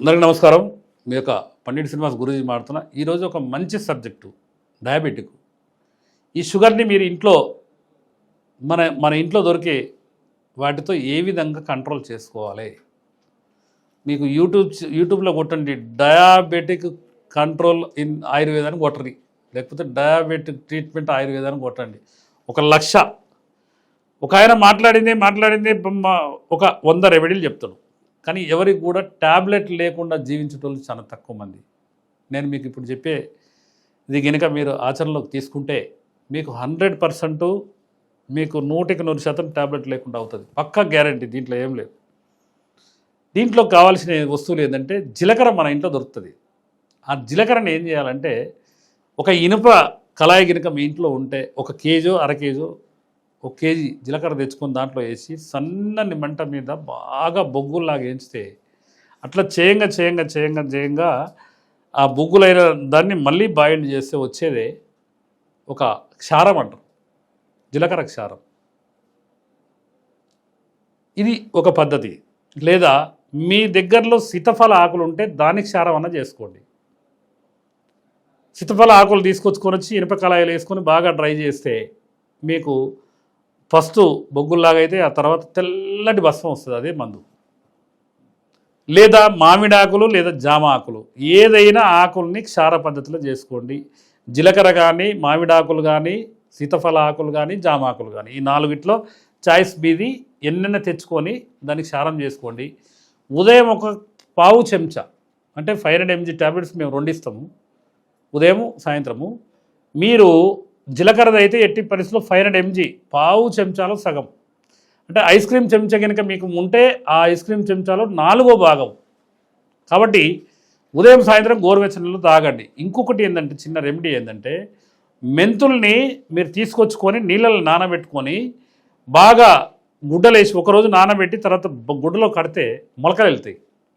అందరికీ నమస్కారం. మీ యొక్క పండిట్ శ్రీనివాస్ గురించి మాడుతున్నా ఈరోజు ఒక మంచి సబ్జెక్టు డయాబెటిక్. ఈ షుగర్ని మీరు ఇంట్లో మన మన ఇంట్లో దొరికే వాటితో ఏ విధంగా కంట్రోల్ చేసుకోవాలి? మీకు యూట్యూబ్ యూట్యూబ్లో కొట్టండి డయాబెటిక్ కంట్రోల్ ఇన్ ఆయుర్వేదాన్ని కొట్టండి. లేకపోతే డయాబెటిక్ ట్రీట్మెంట్ ఆయుర్వేదాన్ని కొట్టండి. ఒక లక్ష. ఒక ఆయన మాట్లాడింది మాట్లాడింది ఒక వంద రెమెడీలు చెప్తాడు. కానీ ఎవరికి కూడా ట్యాబ్లెట్ లేకుండా జీవించేటోళ్ళు చాలా తక్కువ మంది. నేను మీకు ఇప్పుడు చెప్పే ఇది కనుక మీరు ఆచరణలోకి తీసుకుంటే మీకు హండ్రెడ్ పర్సెంట్ మీకు నూటికి నూరు శాతం ట్యాబ్లెట్ లేకుండా అవుతుంది. పక్కా గ్యారంటీ దీంట్లో ఏం లేదు. దీంట్లో కావాల్సిన వస్తువులు ఏంటంటే జీలకర్ర మన ఇంట్లో దొరుకుతుంది. ఆ జీలకర్రని ఏం చేయాలంటే ఒక ఇనుప కళాయి గినక మీ ఇంట్లో ఉంటే ఒక కేజో అర కేజో ఒక కేజీ జీలకర్ర తెచ్చుకొని దాంట్లో వేసి సన్నని మంట మీద బాగా బొగ్గుల్లాగా వేయించితే అట్లా చేయంగా చేయంగా చేయంగా చేయంగా ఆ బొగ్గులైన దాన్ని మళ్ళీ బాయిల్డ్ చేస్తే వచ్చేదే ఒక క్షారం అంటారు. జీలకర్ర క్షారం. ఇది ఒక పద్ధతి. లేదా మీ దగ్గరలో సీతఫల ఆకులు ఉంటే దాని క్షారం అన్న చేసుకోండి. సీతఫల ఆకులు తీసుకొచ్చుకొని వచ్చి ఇనుప కళాయిలు వేసుకొని బాగా డ్రై చేస్తే మీకు ఫస్ట్ బొగ్గుల్లాగా అయితే ఆ తర్వాత తెల్లటి భస్మం వస్తుంది అదే మందు. లేదా మామిడి ఆకులు లేదా జామ ఆకులు. ఏదైనా ఆకుల్ని క్షార పద్ధతిలో చేసుకోండి. జీలకర్ర కానీ మామిడాకులు కానీ సీతఫల ఆకులు కానీ జామ ఆకులు కానీ ఈ నాలుగిట్లో చాయిస్ బీది ఎన్నెన్న తెచ్చుకొని దానికి క్షారం చేసుకోండి. ఉదయం ఒక పావు చెంచా అంటే ఫైవ్ హండ్రెడ్ ఎంజీ ట్యాబ్లెట్స్ మేము రెండిస్తాము. ఉదయం సాయంత్రము. మీరు జీలకర్రది అయితే ఎట్టి పరిస్థితుల్లో ఫైవ్ హండ్రెడ్ ఎంజీ పావు చెంచాలో సగం. అంటే ఐస్ క్రీమ్ చెంచా కనుక మీకు ఉంటే ఆ ఐస్ క్రీమ్ చెంచాలో నాలుగో భాగం. కాబట్టి ఉదయం సాయంత్రం గోరువెచ్చని తాగండి. ఇంకొకటి ఏంటంటే చిన్న రెమెడీ ఏంటంటే మెంతుల్ని మీరు తీసుకొచ్చుకొని నీళ్ళలో నానబెట్టుకొని బాగా గుడ్డలేసి ఒకరోజు నానబెట్టి తర్వాత గుడ్డలో కడితే మొలకలు వెళ్తాయి.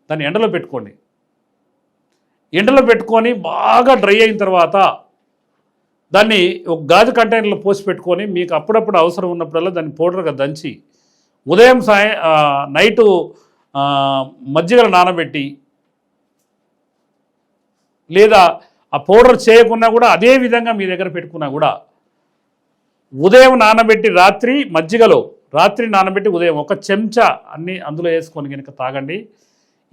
దాన్ని ఎండలో పెట్టుకోండి. ఎండలో పెట్టుకొని బాగా డ్రై అయిన తర్వాత దాన్ని ఒక గాజు కంటైనర్లో పోసి పెట్టుకొని మీకు అప్పుడప్పుడు అవసరం ఉన్నప్పుడల్లా దాన్ని పౌడర్గా దంచి ఉదయం సాయం నైటు మజ్జిగలు నానబెట్టి లేదా ఆ పౌడర్ చేయకున్నా కూడా అదే విధంగా మీ దగ్గర పెట్టుకున్నా కూడా ఉదయం నానబెట్టి రాత్రి మజ్జిగలో రాత్రి నానబెట్టి ఉదయం ఒక చెంచా అన్ని అందులో వేసుకొని కనుక తాగండి.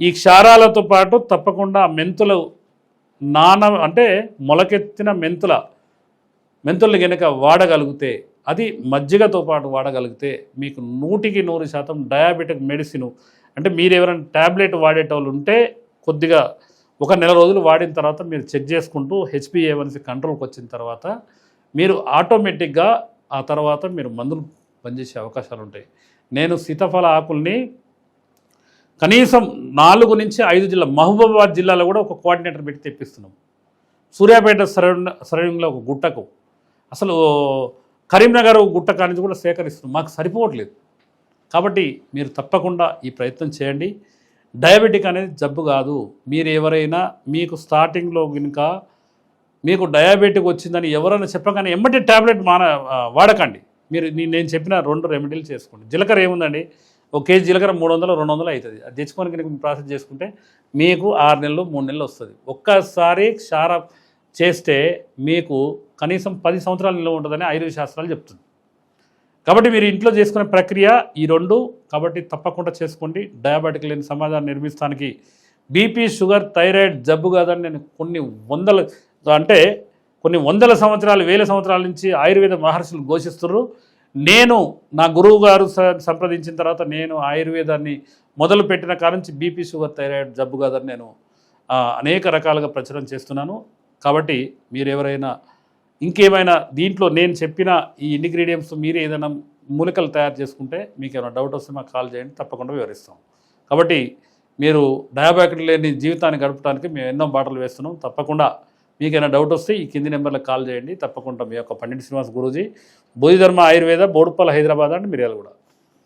ఈ క్షారాలతో పాటు తప్పకుండా మెంతులు నాన అంటే మొలకెత్తిన మెంతుల మెంతుల్ని కనుక వాడగలిగితే అది మజ్జిగతో పాటు వాడగలిగితే మీకు నూటికి నూరు శాతం డయాబెటిక్ మెడిసిన్. అంటే మీరు ఎవరైనా ట్యాబ్లెట్ వాడేటోళ్ళు ఉంటే కొద్దిగా ఒక నెల రోజులు వాడిన తర్వాత మీరు చెక్ చేసుకుంటూ హెచ్పిఏవన్సీ కంట్రోల్కి వచ్చిన తర్వాత మీరు ఆటోమేటిక్గా ఆ తర్వాత మీరు మందులు పనిచేసే అవకాశాలు ఉంటాయి. నేను సీతాఫల ఆకుల్ని కనీసం నాలుగు నుంచి ఐదు జిల్లా మహబూబాబాద్ జిల్లాలో కూడా ఒక కోఆర్డినేటర్ పెట్టి తెప్పిస్తున్నాం. సూర్యాపేట సరౌండ్ సరౌండింగ్లో ఒక గుట్టకు. అసలు కరీంనగర్ గుట్ట కానించి కూడా సేకరిస్తుంది మాకు సరిపోవట్లేదు. కాబట్టి మీరు తప్పకుండా ఈ ప్రయత్నం చేయండి. డయాబెటిక్ అనేది జబ్బు కాదు. మీరు ఎవరైనా మీకు స్టార్టింగ్లో కనుక మీకు డయాబెటిక్ వచ్చిందని ఎవరైనా చెప్పగానే ఎమ్మటి ట్యాబ్లెట్ మాన వాడకండి. మీరు నేను చెప్పిన రెండు రెమెడీలు చేసుకోండి. జీలకర్ర ఏముందండి? ఒక కేజీ జీలకర్ర మూడు వందలు రెండు వందలు అవుతుంది అది తెచ్చుకొని కనుక ప్రాసెస్ చేసుకుంటే మీకు ఆరు నెలలు మూడు నెలలు వస్తుంది. ఒక్కసారి క్షార చేస్తే మీకు కనీసం పది సంవత్సరాలు నిల్వ ఉంటుందని ఆయుర్వేద శాస్త్రాలు చెప్తుంది. కాబట్టి మీరు ఇంట్లో చేసుకునే ప్రక్రియ ఈ రెండు. కాబట్టి తప్పకుండా చేసుకోండి. డయాబెటిక్ లేని సమాజాన్ని నిర్మిస్తానికి బీపీ షుగర్ థైరాయిడ్ జబ్బు కాదని నేను కొన్ని వందల అంటే కొన్ని వందల సంవత్సరాలు వేల సంవత్సరాల నుంచి ఆయుర్వేద మహర్షులు ఘోషిస్తున్నారు. నేను నా గురువు గారు స- సంప్రదించిన తర్వాత నేను ఆయుర్వేదాన్ని మొదలు పెట్టిన బీపీ షుగర్ థైరాయిడ్ జబ్బు కాదని నేను అనేక రకాలుగా ప్రచారం చేస్తున్నాను. కాబట్టి మీరు ఎవరైనా ఇంకేమైనా దీంట్లో నేను చెప్పిన ఈ ఇంగ్రీడియంట్స్ మీరు ఏదైనా మూలికలు తయారు చేసుకుంటే మీకు ఏమైనా డౌట్ వస్తే మాకు కాల్ చేయండి తప్పకుండా వివరిస్తాం. కాబట్టి మీరు డయాబెటిక్ లేని జీవితాన్ని గడపడానికి మేము ఎన్నో బాటలు వేస్తున్నాం. తప్పకుండా మీకు ఏమైనా డౌట్ వస్తే ఈ కింది నెంబర్లకు కాల్ చేయండి. తప్పకుండా మీ యొక్క పండిట్ శ్రీనివాస్ గురూజీ బోధిధర్మ ఆయుర్వేద బోడుప్పల్ హైదరాబాద్ అండ్ మిర్యాలగూడ.